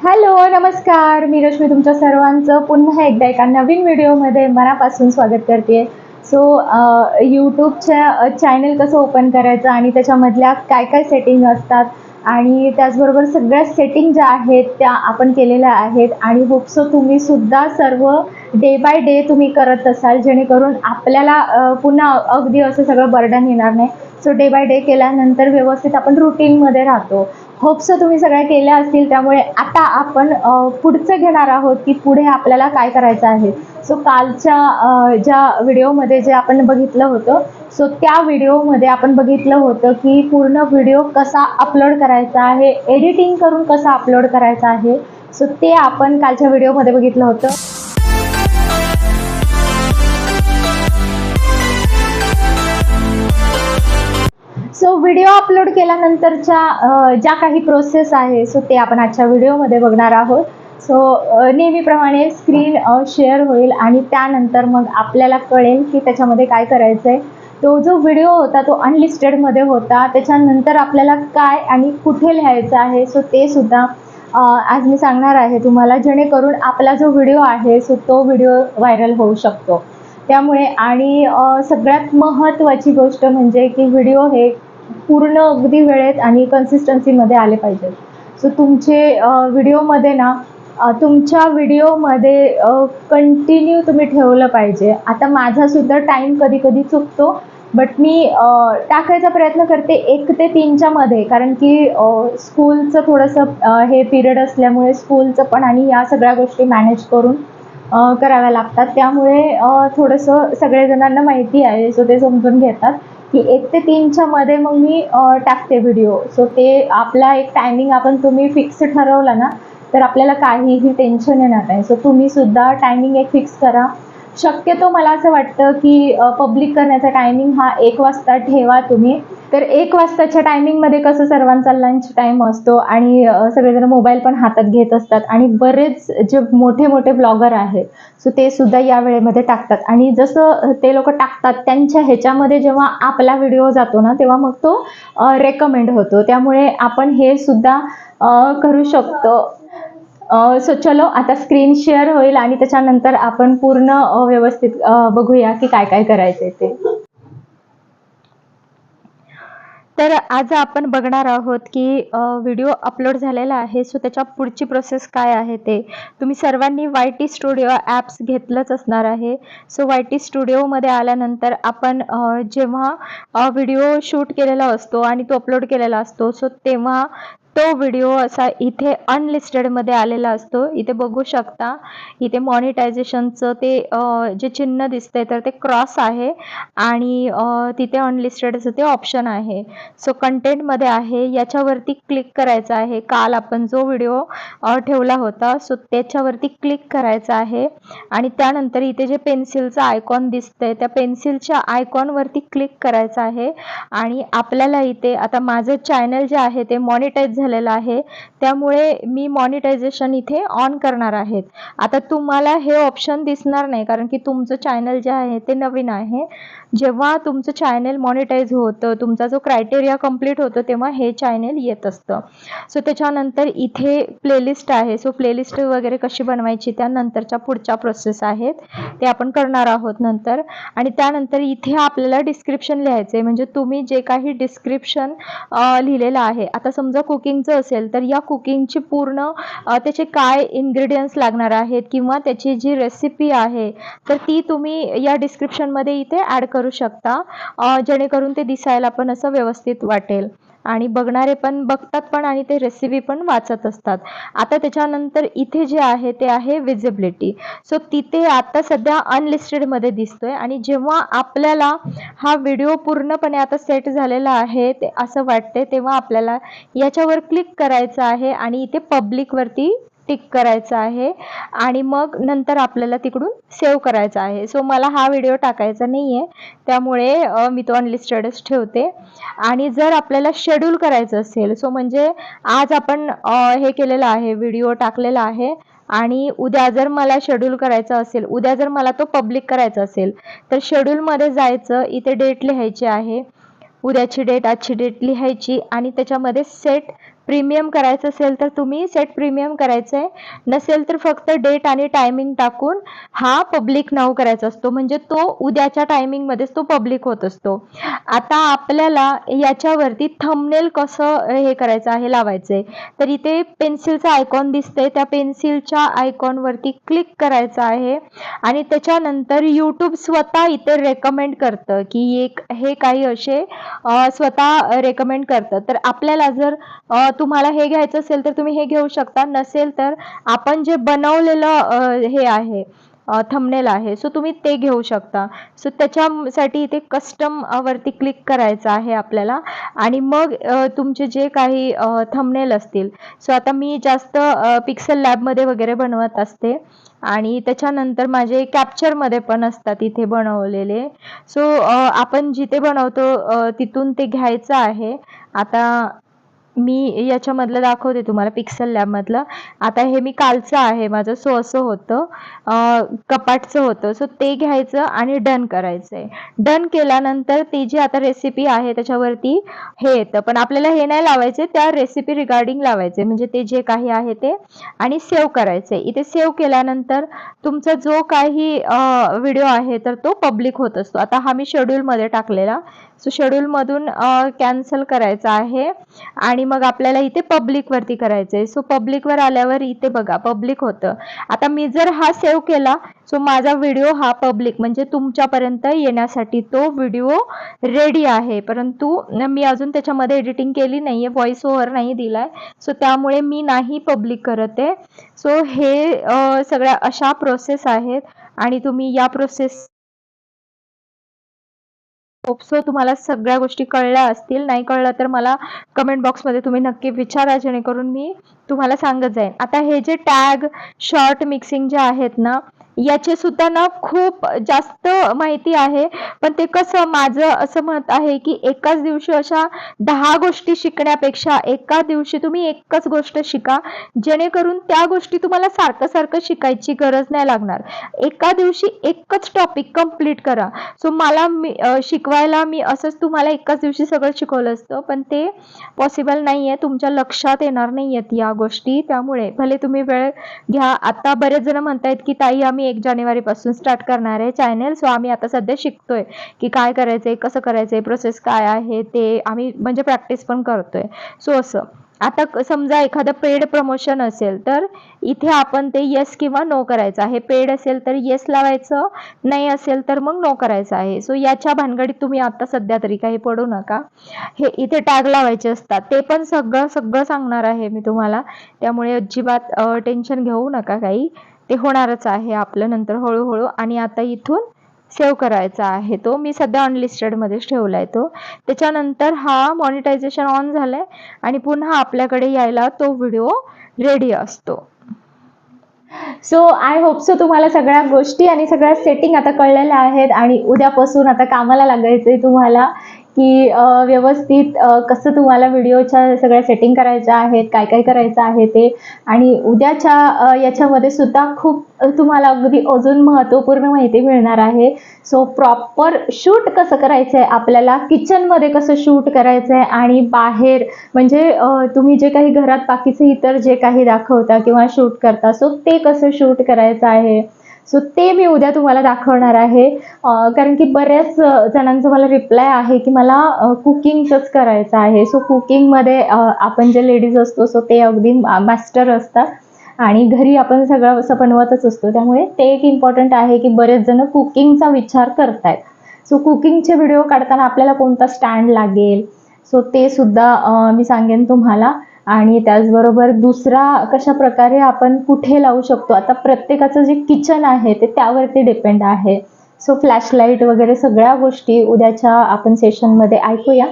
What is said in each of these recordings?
Hello नमस्कार. मी रश्मी तुमच्या सर्वांचं पुन्हा एकदा एका नवीन व्हिडिओमध्ये मनापासून स्वागत करते. सो यूट्यूबच्या चॅनल कसं ओपन करायचं आणि त्याच्यामधल्या काय काय सेटिंग असतात आणि त्याचबरोबर सगळ्या सेटिंग ज्या आहेत त्या आपण केलेल्या आहेत आणि होपसो तुम्ही सुद्धा सर्व डे बाय डे तुम्ही करत असाल जेणेकरून आपल्याला पुन्हा अगदी असं सगळं बर्डन येणार नाही. सो डे बाय डे केल्यानंतर व्यवस्थित आपण रुटीनमध्ये राहतो. होप्स तुम्ही सगळ्या केल्या असतील त्यामुळे आता आपण पुढचं घेणार आहोत की पुढे आपल्याला काय करायचं आहे. सो कालच्या ज्या व्हिडिओमध्ये जे आपण बघितलं होतं सो त्या व्हिडिओमध्ये आपण बघितलं होतं की पूर्ण व्हिडिओ कसा अपलोड करायचा आहे एडिटिंग करून कसा अपलोड करायचा आहे. सो ते आपण कालच्या व्हिडिओमध्ये बघितलं होतं. व्हिडिओ अपलोड केल्यानंतरच्या ज्या काही प्रोसेस आहे सो ते आपण आजच्या व्हिडिओमध्ये बघणार आहोत. सो नेहमीप्रमाणे स्क्रीन शेअर होईल आणि त्यानंतर मग आपल्याला कळेल की त्याच्यामध्ये काय करायचं आहे तो जो व्हिडिओ होता तो अनलिस्टेडमध्ये होता. त्याच्यानंतर आपल्याला काय आणि कुठे लिहायचं आहे सो ते सुद्धा आज मी सांगणार आहे तुम्हाला. जेणेकरून आपला जो व्हिडिओ आहे सो तो व्हिडिओ व्हायरल होऊ शकतो. त्यामुळे आणि सगळ्यात महत्त्वाची गोष्ट म्हणजे की व्हिडिओ हे पूर्ण अगदी वेळेत आणि कन्सिस्टन्सीमध्ये आले पाहिजेत सो तुमचे व्हिडिओमध्ये ना तुमच्या व्हिडिओमध्ये कंटिन्यू तुम्ही ठेवलं पाहिजे. आता माझासुद्धा टाईम कधी कधी चुकतो बट मी टाकायचा प्रयत्न करते एक ते तीनच्या मध्ये. कारण की स्कूलचं थोडंसं हे पिरियड असल्यामुळे स्कूलचं पण आणि या सगळ्या गोष्टी मॅनेज करून कराव्या लागतात. त्यामुळे थोडंसं सगळ्या सगळेजणांना माहिती आहे सो ते समजून घेतात. की एक ते तीनच्या मध्ये मग मी टाकते व्हिडिओ सो ते आपला एक टायमिंग आपण तुम्ही फिक्स ठरवला ना तर आपल्याला काहीही टेन्शन येणार नाही. सो तुम्ही सुद्धा टायमिंग एक फिक्स करा. शक्यतो मला असं वाटतं की पब्लिक करण्याचा टायमिंग हा एक वाजता ठेवा तुम्ही. तर एक वाजताच्या टायमिंगमध्ये कसं सर्वांचा लंच टाईम असतो आणि सगळेजण मोबाईल पण हातात घेत असतात आणि बरेच जे मोठे मोठे ब्लॉगर आहेत सो ते सुद्धा या वेळेमध्ये टाकतात. आणि जसं ते लोक टाकतात त्यांच्या ह्याच्यामध्ये जेव्हा आपला व्हिडिओ जातो ना तेव्हा मग तो रेकमेंड होतो. त्यामुळे आपण हे सुद्धा करू शकतो. सो चलो आता स्क्रीन शेअर होईल आणि त्याच्यानंतर आपण पूर्ण व्यवस्थित बघूया की काय काय करायचं ते. तर आज आपण बघणार आहोत की व्हिडिओ अपलोड झालेला आहे. सो त्याच्या पुढची प्रोसेस काय आहे ते. तुम्ही सर्वांनी वाय टी स्टुडिओ ॲप्स घेतलंच असणार आहे. सो वाय टी स्टुडिओमध्ये आल्यानंतर आपण जेव्हा व्हिडिओ शूट केलेला असतो आणि तो अपलोड केलेला असतो सो तेव्हा तो व्हिडिओ असा इथे अनलिस्टेडमध्ये आलेला असतो. इथे बघू शकता इथे मॉनिटायझेशनचं ते जे चिन्ह दिसतंय तर ते क्रॉस आहे आणि तिथे अनलिस्टेडचं ते ऑप्शन आहे. सो कंटेंटमध्ये आहे याच्यावरती क्लिक करायचं आहे. काल आपण जो व्हिडिओ ठेवला होता सो त्याच्यावरती क्लिक करायचं आहे. आणि त्यानंतर इथे जे पेन्सिलचं आयकॉन दिसतंय त्या पेन्सिलच्या आयकॉनवरती क्लिक करायचं आहे. आणि आपल्याला इथे आता माझं चॅनल जे आहे ते मॉनिटाईज झालेला आहे. त्यामुळे मी मॉनिटायझेशन इथे ऑन करणार आहेत. आता तुम्हाला हे ऑप्शन दिसणार नाही कारण की तुमचं चॅनल जे आहे ते नवीन आहे. जेव्हा तुमचं चॅनल मॉनिटाईज होतं तुमचा जो क्रायटेरिया कंप्लीट होतो तेव्हा हे चॅनल येत असतं. सो त्याच्यानंतर इथे प्लेलिस्ट आहे. सो प्लेलिस्ट वगैरे कशी बनवायची त्यानंतरच्या पुढच्या प्रोसेस आहेत. ते आपण करणार आहोत नंतर. आणि त्यानंतर इथे आपल्याला डिस्क्रिप्शन लिहायचं आहे म्हणजे तुम्ही जे काही डिस्क्रिप्शन लिहिलेलं आहे. आता समजा कुकिंगचं असेल तर या कुकिंगची पूर्ण त्याचे काय इन्ग्रेडियंट्स लागणार आहेत किंवा त्याची जी रेसिपी आहे तर ती तुम्ही या डिस्क्रिप्शनमध्ये इथे ॲड करू शकता जेणेकरून ते दिसायला पण असं व्यवस्थित वाटेल. आणि बघणारे पण बघतात पण आणि ते रेसिपी पण वाचत असतात. आता त्याच्यानंतर इथे जे आहे ते आहे विजिबिलिटी सो तिथे आता सध्या अनलिस्टेडमध्ये दिसतोय आणि जेव्हा आपल्याला हा व्हिडिओ पूर्णपणे आता सेट झालेला आहे ते असं वाटते तेव्हा आपल्याला याच्यावर क्लिक करायचं आहे आणि इथे पब्लिकवरती टिक करायचं आहे आणि मग नंतर आपल्याला तिकडून सेव्ह करायचं आहे. सो मला हा व्हिडिओ टाकायचा नाही आहे त्यामुळे मी तो अनलिस्टेडच ठेवते. आणि जर आपल्याला शेड्यूल करायचं असेल सो म्हणजे आज आपण हे केलेलं आहे व्हिडिओ टाकलेला आहे आणि उद्या जर मला शेड्यूल करायचं असेल उद्या जर मला तो पब्लिक करायचा असेल तर शेड्यूलमध्ये जायचं इथे डेट लिहायची आहे. उद्याची डेट आजची डेट लिहायची आणि त्याच्यामध्ये सेट प्रीमियम करायचं असेल तर तुम्ही सेट प्रीमियम करायचं आहे नसेल तर फक्त डेट आणि टायमिंग टाकून हा पब्लिक नाव करायचा असतो. म्हणजे तो उद्याच्या टायमिंगमध्येच तो पब्लिक होत असतो. आता आपल्याला याच्यावरती थंबनेल कसं हे करायचं आहे लावायचं आहे तर इथे पेन्सिलचा आयकॉन दिसतंय. त्या पेन्सिलच्या आयकॉनवरती क्लिक करायचं आहे. आणि त्याच्यानंतर यूट्यूब स्वतः इथे रेकमेंड करतं की एक हे काही असे स्वतः रेकमेंड करतं. तर आपल्याला जर तुम्हाला हे घ्यायचं असेल तर तुम्ही हे घेऊ शकता. नसेल तर आपण जे बनवलेलं हे आहे थंबनेल आहे सो तुम्ही ते घेऊ शकता. सो त्याच्यासाठी इथे कस्टम वरती क्लिक करायचं आहे आपल्याला. आणि मग तुमचे जे काही थंबनेल असतील. सो आता मी जास्त पिक्सल लॅबमध्ये वगैरे बनवत असते. आणि त्याच्यानंतर माझे कॅप्चरमध्ये पण असतात इथे बनवलेले. सो आपण जिथे बनवतो तिथून ते घ्यायचं आहे. आता मी याच्यामधलं दाखवते तुम्हाला पिक्सल लॅबमधलं आता हे मी कालचं आहे माझं सो असं होतं कपाटचं होतं. सो ते घ्यायचं आणि डन करायचं आहे डन केल्यानंतर ती जी आता रेसिपी आहे त्याच्यावरती हे येतं. पण आपल्याला हे नाही लावायचे त्या रेसिपी रिगार्डिंग लावायचे. म्हणजे ते जे काही आहे ते. आणि सेव्ह करायचे इथे सेव्ह केल्यानंतर तुमचा जो काही व्हिडिओ आहे तर तो पब्लिक होत असतो. आता हा मी शेड्यूलमध्ये टाकलेला. शेड्यूलमधून कॅन्सल करायचं आहे. आणि मग आपल्याला इथे पब्लिकवरती करायचं आहे सो पब्लिकवर आल्यावर इथे बघा पब्लिक होतं. आता मी जर हा सेव्ह केला सो माझा व्हिडिओ हा पब्लिक म्हणजे तुमच्यापर्यंत येण्यासाठी तो व्हिडिओ रेडी आहे. परंतु मी अजून त्याच्यामध्ये एडिटिंग केली नाही आहे व्हॉइस ओव्हर नाही दिलाय. सो त्यामुळे मी नाही पब्लिक करत आहे. सो हे सगळ्या अशा प्रोसेस आहेत. आणि तुम्ही या प्रोसेस होपसो तुम्हाला सगळ्या गोष्टी कळल्या असतील नाही कळलं तर मला कमेंट बॉक्समध्ये तुम्ही नक्की विचारा जेणेकरून मी तुम्हाला सांगत जाईन. आता हे जे टॅग शॉर्ट मिक्सिंग जे आहेत ना याचे सुद्धा ना खूप जास्त माहिती आहे. पण ते कसं माझं असं मत आहे की एकाच दिवशी अशा दहा गोष्टी शिकण्यापेक्षा एका दिवशी तुम्ही एकच गोष्ट शिका जेणेकरून त्या गोष्टी तुम्हाला सारखं सारखं शिकायची गरज नाही लागणार. एका दिवशी एकच टॉपिक कंप्लीट करा. सो मला मी शिकवायला मी असंच तुम्हाला एकाच दिवशी सगळं शिकवलं असतं पण ते पॉसिबल नाही आहे तुमच्या लक्षात येणार नाही आहेत या गोष्टी. त्यामुळे भले तुम्ही वेळ घ्या. आता बरेच जण म्हणतायत की ताई आम्ही एक जानेवारी पासून स्टार्ट करणार आहे. चॅनेल सो आम्ही आता सध्या शिकतोय की काय करायचंय कसं करायचंय प्रोसेस काय आहे ते आम्ही म्हणजे प्रॅक्टिस पण करतोय. सो असं. आता समजा एखादं पेड प्रमोशन असेल तर इथे आपण ते येस किंवा नो करायचं आहे. पेड असेल तर येस लावायचं नाही असेल तर मग नो करायचं आहे. सो याच्या भानगडीत तुम्ही आता सध्या तरी काही पडू नका. हे इथे टॅग लावायचे असतात. ते पण सगळं सगळं सांगणार आहे मी तुम्हाला. त्यामुळे अजिबात टेन्शन घेऊ नका काही. ते होणारच आहे आपलं नंतर हळूहळू. आणि आता इथून सेव्ह करायचा आहे तो. मी सध्या अनलिस्टेड ठेवला ठेवलाय तो. त्याच्यानंतर हा मॉनिटायझेशन ऑन झालाय आणि पुन्हा आपल्याकडे यायला तो व्हिडिओ रेडी असतो. सो आय होप सो तुम्हाला सगळ्या गोष्टी आणि सगळ्या सेटिंग आता कळलेल्या आहेत आणि उद्यापासून आता कामाला लागायचंय तुम्हाला. की व्यवस्थित कसं तुम्हाला व्हिडिओच्या सगळ्या सेटिंग करायच्या आहेत काय काय करायचं आहे ते. आणि उद्याच्या याच्यामध्ये सुद्धा खूप तुम्हाला अगदी अजून महत्त्वपूर्ण माहिती मिळणार आहे. सो प्रॉपर शूट कसं करायचं आहे आपल्याला किचनमध्ये कसं शूट करायचं आहे आणि बाहेर म्हणजे तुम्ही जे काही घरात बाकीचे इतर जे काही दाखवता किंवा शूट करता सो ते कसं शूट करायचं आहे? सो ते मी उद्या तुम्हाला दाखवणार आहे. कारण की बऱ्याच जणांचा जणांचं मला रिप्लाय आहे की मला कुकिंगचंच करायचं आहे. सो कुकिंगमध्ये आपण जे लेडीज असतो सो ते अगदी मास्टर असतात. आणि घरी आपण सगळं असं बनवतच असतो. त्यामुळे ते एक इम्पॉर्टंट आहे की बरेच जण कुकिंगचा विचार करतायत. सो कुकिंगचे व्हिडिओ काढताना आपल्याला कोणता स्टँड लागेल? सो ते सुद्धा मी सांगेन तुम्हाला. आणि त्याचबरोबर दुसरा कशा प्रकारे आपण कुठे लावू शकतो? आता प्रत्येकाचं जे किचन आहे ते त्यावरती डिपेंड आहे. सो फ्लॅशलाईट वगैरे सगळ्या गोष्टी उद्याच्या आपण सेशनमध्ये ऐकूया.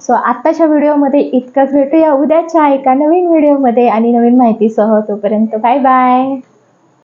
सो आत्ताच्या व्हिडिओमध्ये इतकंच भेटूया. उद्याच्या एका नवीन व्हिडिओमध्ये आणि नवीन माहितीसह तोपर्यंत बाय बाय